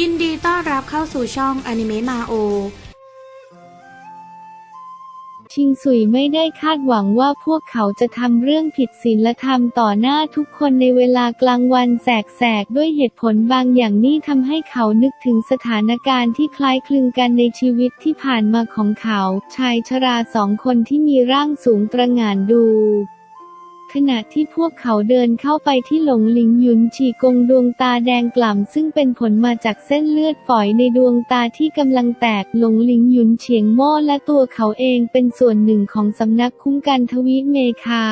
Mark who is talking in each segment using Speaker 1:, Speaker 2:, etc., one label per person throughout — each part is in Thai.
Speaker 1: ยินดีต้อนรับเข้าสู่ช่องอนิเมะมาโอ
Speaker 2: ชิงสุยไม่ได้คาดหวังว่าพวกเขาจะทำเรื่องผิดศีลธรรมต่อหน้าทุกคนในเวลากลางวันแสกๆ ด้วยเหตุผลบางอย่างนี่ทำให้เขานึกถึงสถานการณ์ที่คล้ายคลึงกันในชีวิตที่ผ่านมาของเขา ชายชราสองคนที่มีร่างสูงตระหง่านดู ขณะที่พวกเขาเดินเข้าไปที่หลงหลิงหยุนฉีกงดวงตาแดงกล่ำซึ่งเป็นผลมาจากเส้นเลือดฝอยในดวงตาที่กำลังแตกหลงหลิงหยุนเฉียงโม่และตัวเขาเองเป็นส่วนหนึ่งของสำนักคุ้มกันทวีเมคา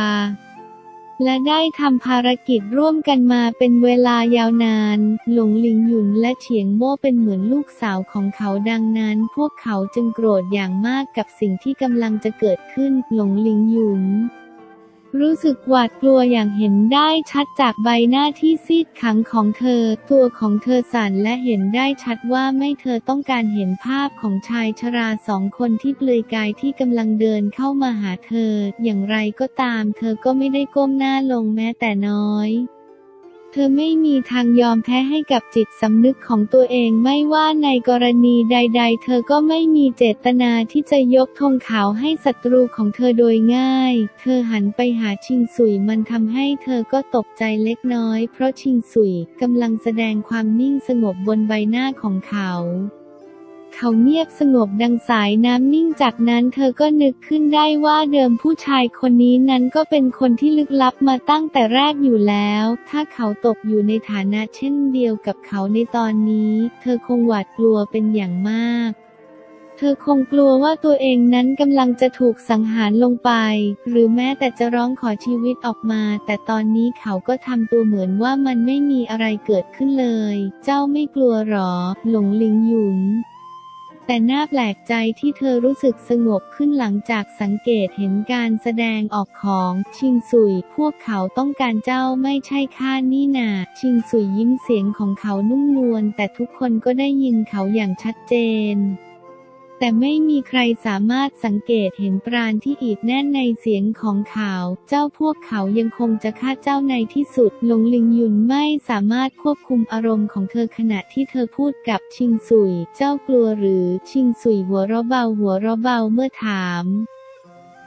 Speaker 2: และได้ทำภารกิจร่วมกันมาเป็นเวลายาวนาน หลงหลิงหยุนและเฉียงโม่เป็นเหมือนลูกสาวของเขาดังนั้น พวกเขาจึงโกรธอย่างมากกับสิ่งที่กำลังจะเกิดขึ้น หลงหลิงหยุน รู้สึกหวาดกลัวอย่างเห็นได้ชัดจากใบหน้าที่ซีดขังของเธอ ตัวของเธอสั่นและเห็นได้ชัดว่าไม่เธอต้องการเห็นภาพของชายชราสองคนที่เปลือยกายที่กำลังเดินเข้ามาหาเธอ อย่างไรก็ตาม เธอก็ไม่ได้ก้มหน้าลงแม้แต่น้อย เธอไม่มีทางยอมแพ้ให้กับจิตสำนึกของตัวเองไม่ว่าในกรณีใด ๆ เธอก็ไม่มีเจตนาที่จะยกธงขาวให้ศัตรูของเธอโดยง่าย เธอหันไปหาชิงสุยมันทำให้เธอก็ตกใจเล็กน้อย เพราะชิงสุยกำลังแสดงความนิ่งสงบบนใบหน้าของเขา เขาเงียบสงบดังสายน้ำนิ่งจากนั้นเธอก็นึกขึ้นได้ว่าเดิมผู้ชายคนนี้นั้นก็เป็นคนที่ลึกลับมาตั้งแต่แรกอยู่แล้ว ถ้าเขาตกอยู่ในฐานะเช่นเดียวกับเขาในตอนนี้ เธอคงหวาดกลัวเป็นอย่างมากเธอคงกลัวว่าตัวเองนั้นกำลังจะถูกสังหารลงไป หรือแม้แต่จะร้องขอชีวิตออกมา แต่ตอนนี้เขาก็ทำตัวเหมือนว่ามันไม่มีอะไรเกิดขึ้นเลย เจ้าไม่กลัวหรอ หลงลิงหยุน แต่น่าแปลกใจที่เธอรู้สึกสงบขึ้นหลังจากสังเกตเห็นการแสดงออกของชิงซุย พวกเขาต้องการเจ้าไม่ใช่ข้านี่นา ชิงซุยยิ้มเสียงของเขานุ่มนวลแต่ทุกคนก็ได้ยินเขาอย่างชัดเจน แต่ไม่มีใครสามารถสังเกตเห็นปราณที่อีดแน่นในเสียงของเขา เจ้าพวกเขายังคงจะฆ่าเจ้าในที่สุด หลงลิงยุนไม่สามารถควบคุมอารมณ์ของเธอขณะที่เธอพูดกับชิงสุย เจ้ากลัวหรือ ชิงสุยหัวเราะเบาหัวเราะเบาเมื่อถาม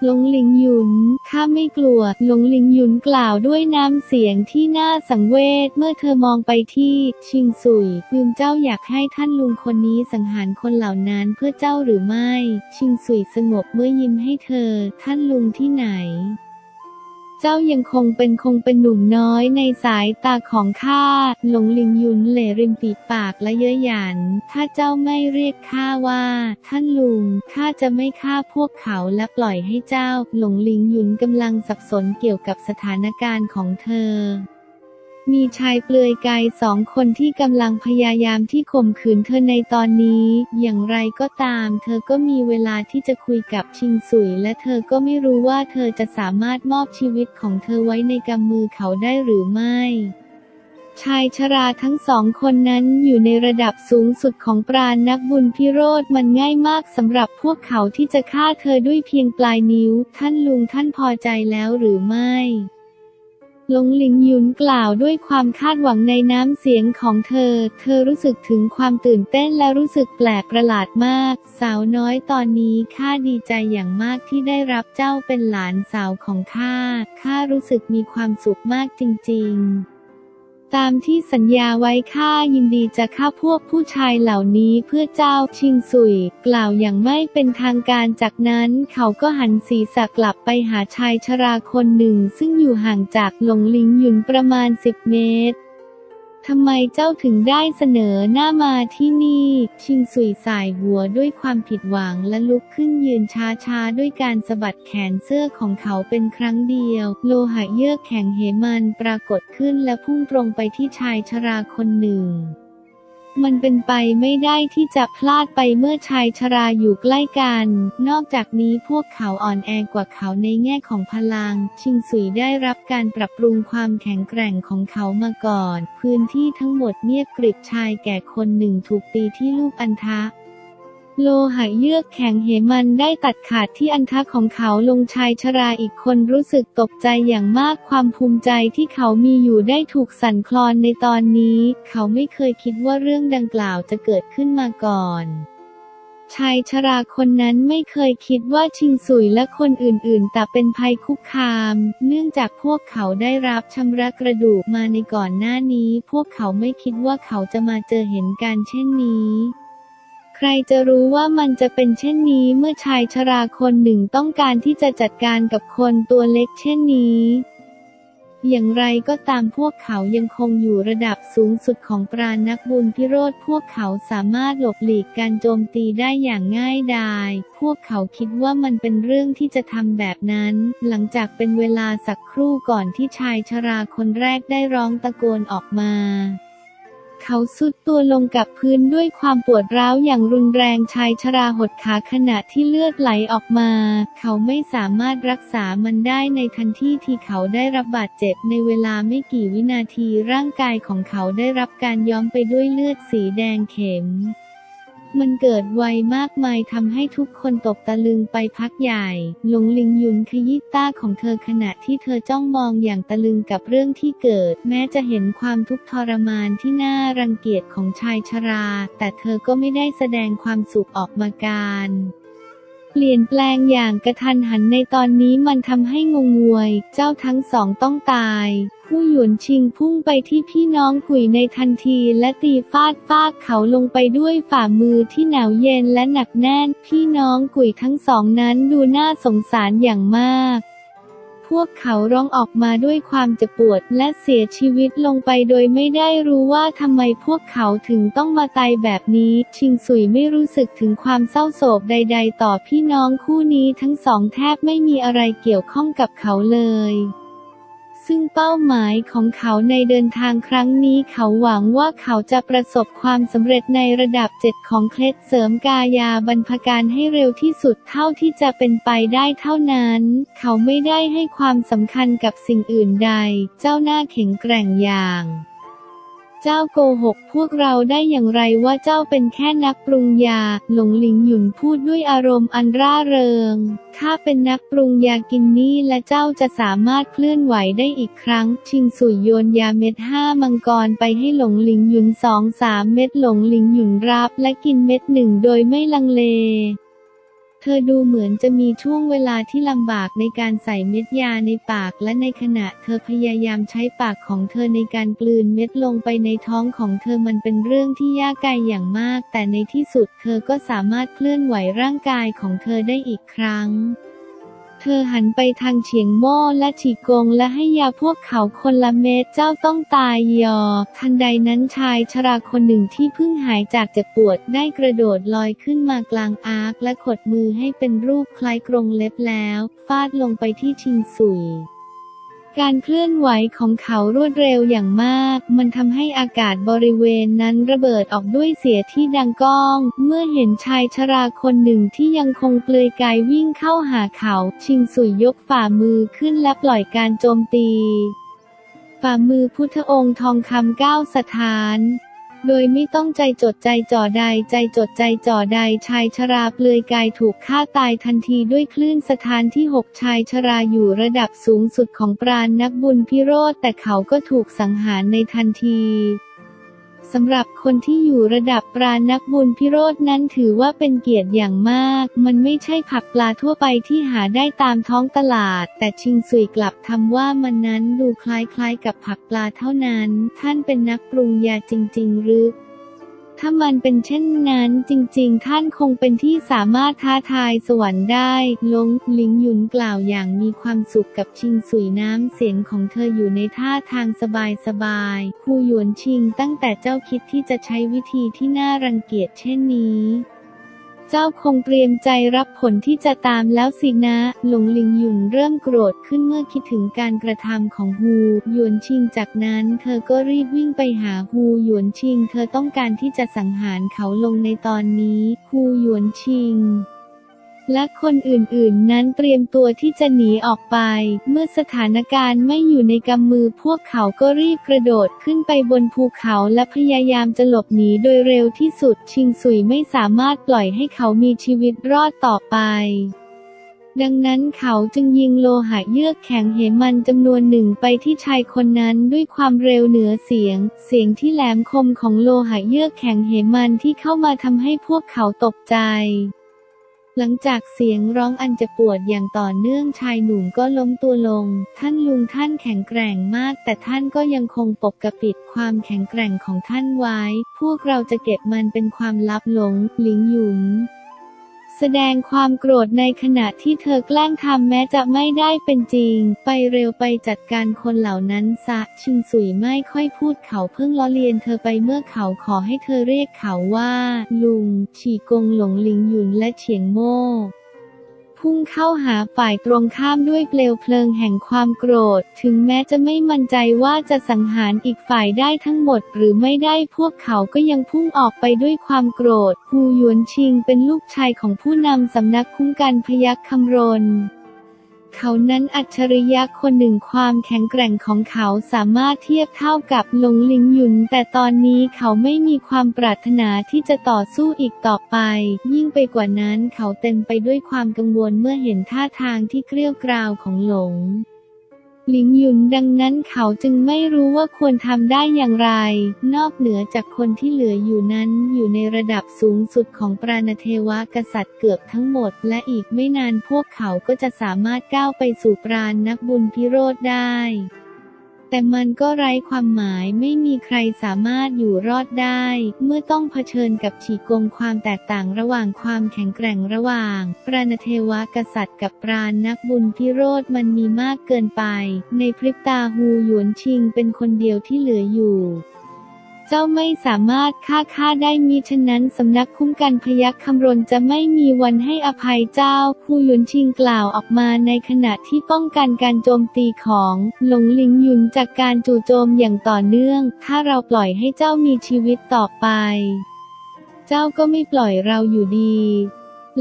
Speaker 2: หลงหลิงหยุน ข้าไม่กลัว หลงหลิงหยุนกล่าวด้วยน้ำเสียงที่น่าสังเวช เมื่อเธอมองไปที่ ชิงสุยลืมเจ้าอยากให้ท่านลุงคนนี้สังหารคนเหล่านั้นเพื่อเจ้าหรือไม่ ชิงสุยสงบเมื่อยิ้มให้เธอ ท่านลุงที่ไหน เจ้ายังคงเป็นคงเป็นหนุ่มน้อยในสายตาของข้า หลงลิงยุนเหล่ริมปีปากและเย้ยหยัน ถ้าเจ้าไม่เรียกข้าว่า ท่านลุง ข้าจะไม่ฆ่าพวกเขาและปล่อยให้เจ้า หลงลิงยุนกำลังสับสนเกี่ยวกับสถานการณ์ของเธอ มีชายเปลือยกายสองคนที่กำลังพยายามที่ข่มขืนเธอในตอนนี้ อย่างไรก็ตาม เธอก็มีเวลาที่จะคุยกับชิงสุย และเธอก็ไม่รู้ว่าเธอจะสามารถมอบชีวิตของเธอไว้ในกำมือเขาได้หรือไม่ชายชราทั้งสองคนนั้นอยู่ในระดับสูงสุดของปราณนักบุญพิโรธมันง่ายมากสำหรับพวกเขาที่จะฆ่าเธอด้วยเพียงปลายนิ้ว ท่านลุงท่านพอใจแล้วหรือไม่ หลงหลิงหยุนกล่าวด้วยความคาดหวังในน้ำเสียงของเธอ เธอรู้สึกถึงความตื่นเต้นและรู้สึกแปลกประหลาดมาก สาวน้อยตอนนี้ข้าดีใจอย่างมากที่ได้รับเจ้าเป็นหลานสาวของข้า ข้ารู้สึกมีความสุขมากจริง ๆ ตามที่สัญญาไว้ข้ายินดีจะฆ่าพวกผู้ชายเหล่านี้เพื่อเจ้าชิงสุย กล่าวอย่างไม่เป็นทางการจากนั้นเขาก็หันศีรษะกลับไปหาชายชราคนหนึ่ง ซึ่งอยู่ห่างจากหลงลิงหยุนประมาณ 10 เมตร ทำไมเจ้าถึงได้เสนอหน้ามาที่นี่ ชิงสุยสายหัวด้วยความผิดหวังและลุกขึ้นยืนช้าๆ ด้วยการสะบัดแขนเสื้อของเขาเป็นครั้งเดียว โลหะเยือกแข็งเหมันปรากฏขึ้นและพุ่งตรงไปที่ชายชราคนหนึ่ง มันเป็นไปไม่ได้ที่จะพลาดไปเมื่อชายชราอยู่ใกล้กัน นอกจากนี้พวกเขาอ่อนแอกว่าเขาในแง่ของพลัง ชิงสุยได้รับการปรับปรุงความแข็งแกร่งของเขามาก่อน พื้นที่ทั้งหมดเงียบกริบชายแก่คนหนึ่งถูกตีที่ลูกอันทะ โลหะเยือกแข็งเหมันได้ตัดขาดที่อันทะของเขาลงชายชราอีกคนรู้สึกตกใจอย่างมากความภูมิใจที่เขามีอยู่ได้ถูกสั่นคลอนในตอนนี้ เขาไม่เคยคิดว่าเรื่องดังกล่าวจะเกิดขึ้นมาก่อนชายชราคนนั้นไม่เคยคิดว่าชิงสุยและคนอื่นๆ แต่เป็นภัยคุกคาม เนื่องจากพวกเขาได้รับชำระกระดูกมาในก่อนหน้านี้ พวกเขาไม่คิดว่าเขาจะมาเจอเหตุการเช่นนี้ ใครจะรู้ว่ามันจะเป็นเช่นนี้เมื่อชายชราคนหนึ่งต้องการที่จะจัดการกับคนตัวเล็กเช่นนี้ อย่างไรก็ตามพวกเขายังคงอยู่ระดับสูงสุดของปราณนักบุญพิโรธพวกเขาสามารถหลบหลีกการโจมตีได้อย่างง่ายดาย พวกเขาคิดว่ามันเป็นเรื่องที่จะทำแบบนั้น หลังจากเป็นเวลาสักครู่ก่อนที่ชายชราคนแรกได้ร้องตะโกนออกมา เขาสุดตัวลงกับพื้นด้วยความปวดร้าวอย่างรุนแรงชายชราหดขาขณะที่เลือดไหลออกมา เขาไม่สามารถรักษามันได้ในทันทีที่เขาได้รับบาดเจ็บในเวลาไม่กี่วินาทีร่างกายของเขาได้รับการย้อมไปด้วยเลือดสีแดงเข็ม มันเกิดไวมากมายทำให้ทุกคนตกตะลึงไปพักใหญ่ หลงลิงยุนขยี้ตาของเธอขณะที่เธอจ้องมองอย่างตะลึงกับเรื่องที่เกิด แม้จะเห็นความทุกข์ทรมานที่น่ารังเกียจของชายชรา แต่เธอก็ไม่ได้แสดงความสุขออกมาการเปลี่ยนแปลงอย่างกระทันหันในตอนนี้มันทำให้งงงวย เจ้าทั้งสองต้องตาย ผู้หยวนชิงพุ่งไปที่พี่น้องกุยในทันทีและตีฟาดฟากเขาลงไปด้วยฝ่ามือที่หนาวเย็นและหนักแน่น พี่น้องกุยทั้งสองนั้นดูน่าสงสารอย่างมาก พวกเขาร้องออกมาด้วยความเจ็บปวดและเสียชีวิตลงไปโดยไม่ได้รู้ว่าทำไมพวกเขาถึงต้องมาตายแบบนี้ ชิงสุยไม่รู้สึกถึงความเศร้าโศกใด ๆ ต่อพี่น้องคู่นี้ทั้งสองแทบไม่มีอะไรเกี่ยวข้องกับเขาเลย ซึ่งเป้าหมายของเขาในเดินทางครั้งนี้เขาหวังว่าเขาจะประสบความสำเร็จในระดับเจ็ดของเคล็ดเสริมกายาบรรพการให้เร็วที่สุดเท่าที่จะเป็นไปได้เท่านั้น เขาไม่ได้ให้ความสำคัญกับสิ่งอื่นใด เจ้าหน้าแข็งแกร่งอย่าง เจ้าโกหกพวกเราได้อย่างไรว่าเจ้าเป็นแค่นักปรุงยา หลงหลิงหยุนพูดด้วยอารมณ์อันร่าเริง ข้าเป็นนักปรุงยากินนี่และเจ้าจะสามารถเคลื่อนไหวได้อีกครั้ง ชิงสุยโยนยาเม็ดห้ามังกรไปให้หลงหลิงหยุนสองสามเม็ดหลงหลิงหยุนรับและกินเม็ดหนึ่งโดยไม่ลังเล ธอดูเหมือนจะมีช่วงเวลาที่ลำบากในการใส่เม็ดยาในปาก และในขณะเธอพยายามใช้ปากของเธอในการกลืนเม็ดลงไปในท้องของเธอมันเป็นเรื่องที่ยากไกลอย่างมาก แต่ในที่สุดเธอก็สามารถเคลื่อนไหวร่างกายของเธอได้อีกครั้ง เธอหันไปทางเฉียงโม่และฉีกงและให้ยาพวกเขาคนละเม็ดเจ้าต้องตายยอ ทันใดนั้นชายชราคนหนึ่งที่เพิ่งหายจากเจ็บปวดได้กระโดดลอยขึ้นมากลางอาร์คและขดมือให้เป็นรูปคล้ายกรงเล็บแล้ว ฟาดลงไปที่ชิงสุย การเคลื่อนไหวของเขารวดเร็วอย่างมาก มันทำให้อากาศบริเวณนั้นระเบิดออกด้วยเสียที่ดังก้อง เมื่อเห็นชายชราคนหนึ่งที่ยังคงเปลือยกายวิ่งเข้าหาเขา ชิงสุยยกฝ่ามือขึ้นและปล่อยการโจมตี ฝ่ามือพุทธองค์ทองคำเก้าสถาน โดยไม่ต้องใจจดใจจ่อใดใจจดใจจ่อใดชายชราเปลือยกายถูกฆ่าตายทันทีด้วยคลื่นสถานที่หกชายชราอยู่ระดับสูงสุดของปราณนักบุญพิโรธแต่เขาก็ถูกสังหารในทันที สำหรับคนที่อยู่ระดับปรานักบุญพิโรธนั้นถือว่าเป็นเกียรติอย่างมาก มันไม่ใช่ผักปลาทั่วไปที่หาได้ตามท้องตลาด แต่ชิงสุยกลับทำว่ามันนั้นดูคล้ายๆกับผักปลาเท่านั้น ท่านเป็นนักปรุงยาจริง ๆ หรือ ถ้ามันเป็นเช่นนั้นจริง ๆ ท่านคงเป็นที่สามารถท้าทายสวรรค์ได้ ลงหลิงหยุนกล่าวอย่างมีความสุขกับชิงสุยน้ำเสียงของเธออยู่ในท่าทางสบายๆคูหยวนชิงตั้งแต่เจ้าคิดที่จะใช้วิธีที่น่ารังเกียจเช่นนี้ เจ้าคงเตรียมใจรับผลที่จะตามแล้วสินะ หลงลิงหยุนเริ่มโกรธขึ้นเมื่อคิดถึงการกระทำของฮูหยวนชิงจากนั้น เธอก็รีบวิ่งไปหาฮูหยวนชิง เธอต้องการที่จะสังหารเขาลงในตอนนี้ฮูหยวนชิง และคนอื่นๆ นั้นเตรียมตัวที่จะหนีออกไป เมื่อสถานการณ์ไม่อยู่ในกำมือพวกเขาก็รีบกระโดดขึ้นไปบนภูเขาและพยายามจะหลบหนีโดยเร็วที่สุด ชิงสุยไม่สามารถปล่อยให้เขามีชีวิตรอดต่อไปดังนั้นเขาจึงยิงโลหะเยือกแข็งเหมันจำนวนหนึ่งไปที่ชายคนนั้นด้วยความเร็วเหนือเสียง เสียงที่แหลมคมของโลหะเยือกแข็งเหมันที่เข้ามาทำให้พวกเขาตกใจ หลังจากเสียงร้องอันจะปวดอย่างต่อเนื่องชายหนุ่มก็ล้มตัวลง ท่านลุงท่านแข็งแกร่งมาก แต่ท่านก็ยังคงปกปิดความแข็งแกร่งของท่านไว้ พวกเราจะเก็บมันเป็นความลับหลงหลิงหยุน แสดงความโกรธในขณะที่เธอแกล้งทำแม้จะไม่ได้เป็นจริง ไปเร็วไปจัดการคนเหล่านั้นซะชิงสุยไม่ค่อยพูดเขาเพิ่งล้อเลียนเธอไปเมื่อเขาขอให้เธอเรียกเขาว่า ลุงฉีกงหลงหลิงหยุนและเฉียงโม่ พุ่งเข้าหาฝ่ายตรงข้ามด้วยเปลวเพลิงแห่งความโกรธ ถึงแม้จะไม่มั่นใจว่าจะสังหารอีกฝ่ายได้ทั้งหมดหรือไม่ได้พวกเขาก็ยังพุ่งออกไปด้วยความโกรธฮูหยวนชิงเป็นลูกชายของผู้นำสำนักคุ้มกันพยัคฆ์คำรน เขานั้นอัจฉริยะคนหนึ่งความแข็งแกร่งของเขาสามารถเทียบเท่ากับหลงลิงหยุน แต่ตอนนี้เขาไม่มีความปรารถนาที่จะต่อสู้อีกต่อไป ยิ่งไปกว่านั้นเขาเต็มไปด้วยความกังวลเมื่อเห็นท่าทางที่เกลี้ยวกราวของหลง หลิงหยุนดังนั้นเขาจึงไม่รู้ว่าควรทำได้อย่างไร นอกเหนือจากคนที่เหลืออยู่นั้นอยู่ในระดับสูงสุดของปราณเทวกษัตริย์เกือบทั้งหมด และอีกไม่นานพวกเขาก็จะสามารถก้าวไปสู่ปราณนักบุญพิโรธได้ แต่มันก็ไร้ความหมายไม่มีใครสามารถอยู่รอดได้ เมื่อต้องเผชิญกับฉีกงความแตกต่างระหว่างความแข็งแกร่งระหว่าง ปราณเทวกษัตริย์กับปราณนักบุญพิโรธมันมีมากเกินไป ในพริบตาฮูหยวนชิงเป็นคนเดียวที่เหลืออยู่ เจ้าไม่สามารถฆ่าข้าได้มิฉะนั้นสำนักคุ้มกันพยัคฆ์คำรณจะไม่มีวันให้อภัยเจ้าฮูหยุนชิงกล่าวออกมาในขณะที่ป้องกันการโจมตีของหลงหลิงหยุนจากการจู่โจมอย่างต่อเนื่อง ถ้าเราปล่อยให้เจ้ามีชีวิตต่อไป เจ้าก็ไม่ปล่อยเราอยู่ดี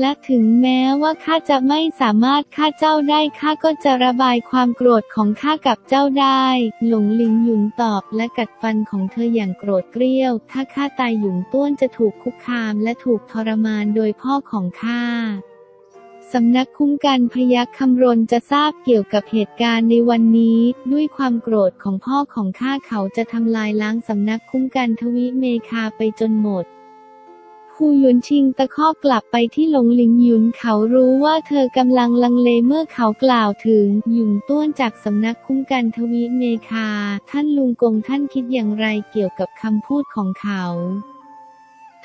Speaker 2: และถึงแม้ว่าข้าจะไม่สามารถฆ่าเจ้าได้ข้าก็จะระบายความโกรธของข้ากับเจ้าได้ หลงลิงหยุนตอบและกัดฟันของเธออย่างโกรธเกรี้ยว ถ้าข้าตายหยุนต้วนจะถูกคุกคามและถูกทรมานโดยพ่อของข้าสำนักคุ้มกันพยัคฆ์คำรณจะทราบเกี่ยวกับเหตุการณ์ในวันนี้ ด้วยความโกรธของพ่อของข้าเขาจะทำลายล้างสำนักคุ้มกันทวิเมคาไปจนหมด ฮูหยุนชิงตะคอกกลับไปที่หลงหลิงหยุนเขารู้ว่าเธอกำลังลังเลเมื่อเขากล่าวถึง หยุนต้วนจากสำนักคุ้มกันทวีเมคา ท่านลุงกงท่านคิดอย่างไรเกี่ยวกับคำพูดของเขา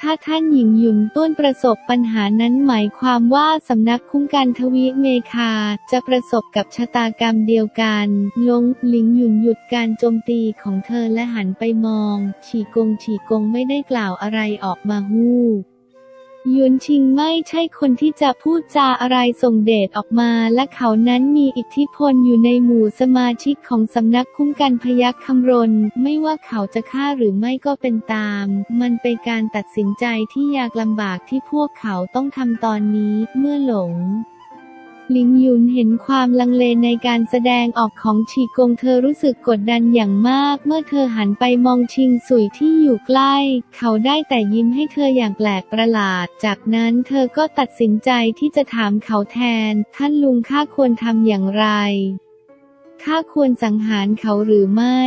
Speaker 2: ถ้าท่านหญิงหยุนต้นประสบปัญหานั้นหมายความว่าสำนักคุ้มกันทวีเมคา จะประสบกับชะตากรรมเดียวกันลงหลิงหยุนหยุดการโจมตีของเธอและหันไปมอง ฉีกงฉีกงไม่ได้กล่าวอะไรออกมาฮู้ หยวนชิงไม่ใช่คนที่จะพูดจาอะไรส่งเดชออกมา และเขานั้นมีอิทธิพลอยู่ในหมู่สมาชิกของสำนักคุ้มกันพยัคฆ์คำรณ ไม่ว่าเขาจะฆ่าหรือไม่ก็เป็นตาม มันเป็นการตัดสินใจที่ยากลำบากที่พวกเขาต้องทำตอนนี้เมื่อหลง หลิงหยุนเห็นความลังเลในการแสดงออกของฉีกงเธอรู้สึกกดดันอย่างมาก เมื่อเธอหันไปมองชิงสุยที่อยู่ใกล้ เขาได้แต่ยิ้มให้เธออย่างแปลกประหลาด จากนั้นเธอก็ตัดสินใจที่จะถามเขาแทน ท่านลุงข้าควรทำอย่างไรข้าควรสังหารเขาหรือไม่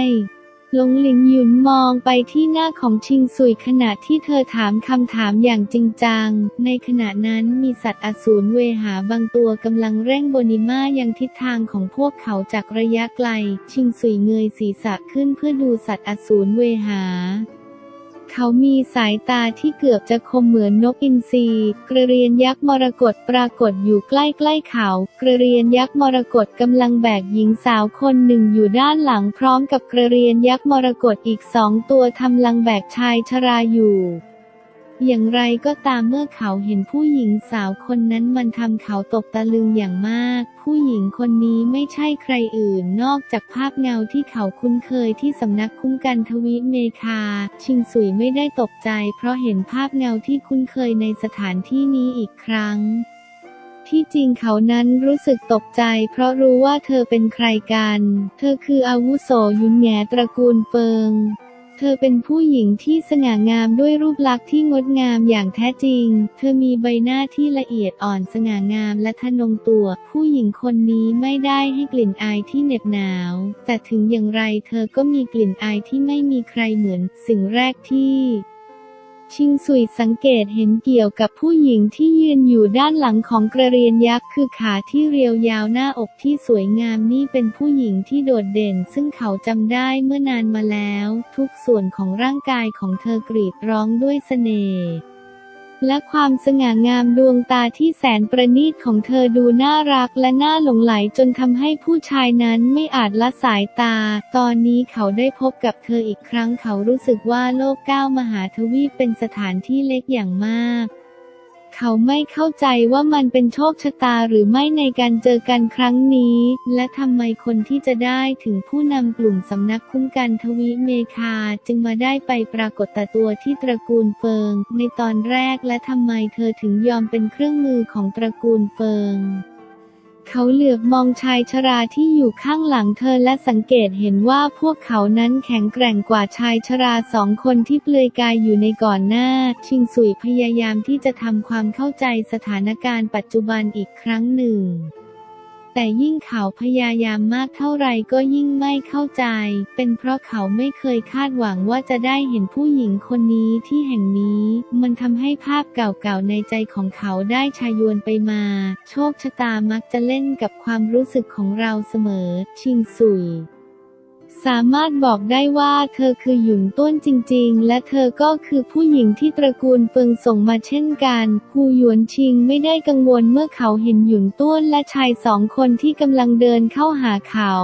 Speaker 2: หลงหลิงหยุนมองไปที่หน้าของชิงซุยขณะที่เธอถามคำถามอย่างจริงจัง ในขณะนั้นมีสัตว์อสูรเวหาบางตัวกำลังเร่งโบนิมายังทิศทางของพวกเขาจากระยะไกล ชิงซุยเงยศีรษะขึ้นเพื่อดูสัตว์อสูรเวหา เขามีสายตาที่เกือบจะคมเหมือนนกอินทรีกระเรียนยักษ์มรกตปรากฏอยู่ใกล้ๆเขา กระเรียนยักษ์มรกตกำลังแบกหญิงสาวคนหนึ่งอยู่ด้านหลังพร้อมกับกระเรียนยักษ์มรกตอีกสองตัวทำลังแบกชายชราอยู่ อย่างไรก็ตามเมื่อเขาเห็นผู้หญิงสาวคนนั้นมันทำเขาตกตะลึงอย่างมาก ผู้หญิงคนนี้ไม่ใช่ใครอื่นนอกจากภาพเงาที่เขาคุ้นเคยที่สำนักคุ้มกันทวิเมคา ชิงสุยไม่ได้ตกใจ เพราะเห็นภาพเงาที่คุ้นเคยในสถานที่นี้อีกครั้งที่จริงเขานั้นรู้สึกตกใจ เพราะรู้ว่าเธอเป็นใครกัน เธอคืออาวุโสยุนแหงตระกูลเฟิง เธอเป็นผู้หญิงที่สง่างามด้วยรูปลักษณ์ที่งดงามอย่างแท้จริง เธอมีใบหน้าที่ละเอียดอ่อนสง่างามและทะนงตัว ผู้หญิงคนนี้ไม่ได้ให้กลิ่นอายที่เหน็บหนาว แต่ถึงอย่างไรเธอก็มีกลิ่นอายที่ไม่มีใครเหมือน สิ่งแรกที่ ชิงสุยสังเกตเห็นเกี่ยวกับผู้หญิงที่ยืนอยู่ด้านหลังของกระเรียนยักษ์คือขาที่เรียวยาวหน้าอกที่สวยงามนี่เป็นผู้หญิงที่โดดเด่น ซึ่งเขาจำได้เมื่อนานมาแล้ว ทุกส่วนของร่างกายของเธอกรีดร้องด้วยเสน่ห์ และความสง่างามดวงตาที่แสนประณีตของเธอดูน่ารักและน่าหลงไหลจนทำให้ผู้ชายนั้นไม่อาจละสายตา ตอนนี้เขาได้พบกับเธออีกครั้งเขารู้สึกว่าโลกเก้ามหาทวีปเป็นสถานที่เล็กอย่างมาก เขาไม่เข้าใจว่ามันเป็นโชคชะตาหรือไม่ในการเจอกันครั้งนี้ และทำไมคนที่จะได้ถึงผู้นำกลุ่มสำนักคุ้มกันทวีเมคาจึงมาได้ไปปรากฏตัวที่ตระกูลเฟิง ในตอนแรกและทำไมเธอถึงยอมเป็นเครื่องมือของตระกูลเฟิง เขาเหลือบมองชายชราที่อยู่ข้างหลังเธอและสังเกตเห็นว่าพวกเขานั้นแข็งแกร่งกว่าชายชราสองคนที่เปลือยกายอยู่ในก่อนหน้า ชิงสุยพยายามที่จะทำความเข้าใจสถานการณ์ปัจจุบันอีกครั้งหนึ่ง แต่ยิ่งเขาพยายามมากเท่าไรก็ยิ่งไม่เข้าใจ เป็นเพราะเขาไม่เคยคาดหวังว่าจะได้เห็นผู้หญิงคนนี้ที่แห่งนี้ มันทำให้ภาพเก่าๆในใจของเขาได้ชายวนไปมา โชคชะตามักจะเล่นกับความรู้สึกของเราเสมอ ชิงสุย สามารถบอกได้ว่าเธอคือหยุนต้นจริงๆ และเธอก็คือผู้หญิงที่ตระกูลเฟิงส่งมาเช่นกันฮูหยวนชิงไม่ได้กังวลเมื่อเขาเห็นหยุนต้นและชายสองคนที่กำลังเดินเข้าหาเขา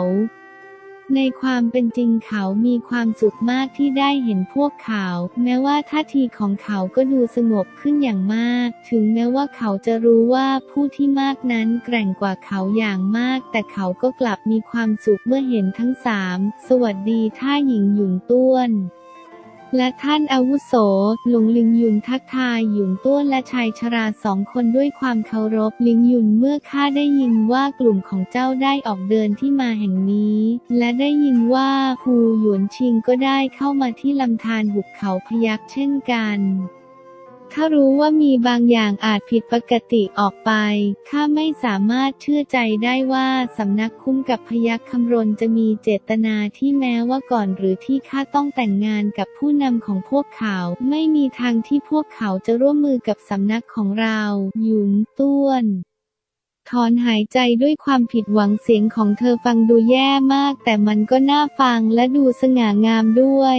Speaker 2: ในความเป็นจริงเขามีความสุขมากที่ได้เห็นพวกเขา แม้ว่าท่าทีของเขาก็ดูสงบขึ้นอย่างมาก ถึงแม้ว่าเขาจะรู้ว่าผู้ที่มากนั้นแกร่งกว่าเขาอย่างมาก แต่เขาก็กลับมีความสุขเมื่อเห็นทั้งสามสวัสดีท่าหญิงหยุงต้วน และท่านอาวุโส หลงลิงยุนทักทายหยุนต้วนและชายชราสองคนด้วยความเคารพ ลิงยุนเมื่อข้าได้ยินว่ากลุ่มของเจ้าได้ออกเดินที่มาแห่งนี้ และได้ยินว่าฮูหยวนชิงก็ได้เข้ามาที่ลำธารหุบเขาพยักเช่นกัน ข้ารู้ว่ามีบางอย่างอาจผิดปกติออกไป ข้าไม่สามารถเชื่อใจได้ว่าสำนักคุ้มกับพยัคฆ์คำรณจะมีเจตนาที่แม้ว่าก่อนหรือที่ข้าต้องแต่งงานกับผู้นำของพวกเขา ไม่มีทางที่พวกเขาจะร่วมมือกับสำนักของเรา หยุนต้วนถอนหายใจด้วยความผิดหวังเสียงของเธอฟังดูแย่มาก แต่มันก็น่าฟังและดูสง่างามด้วย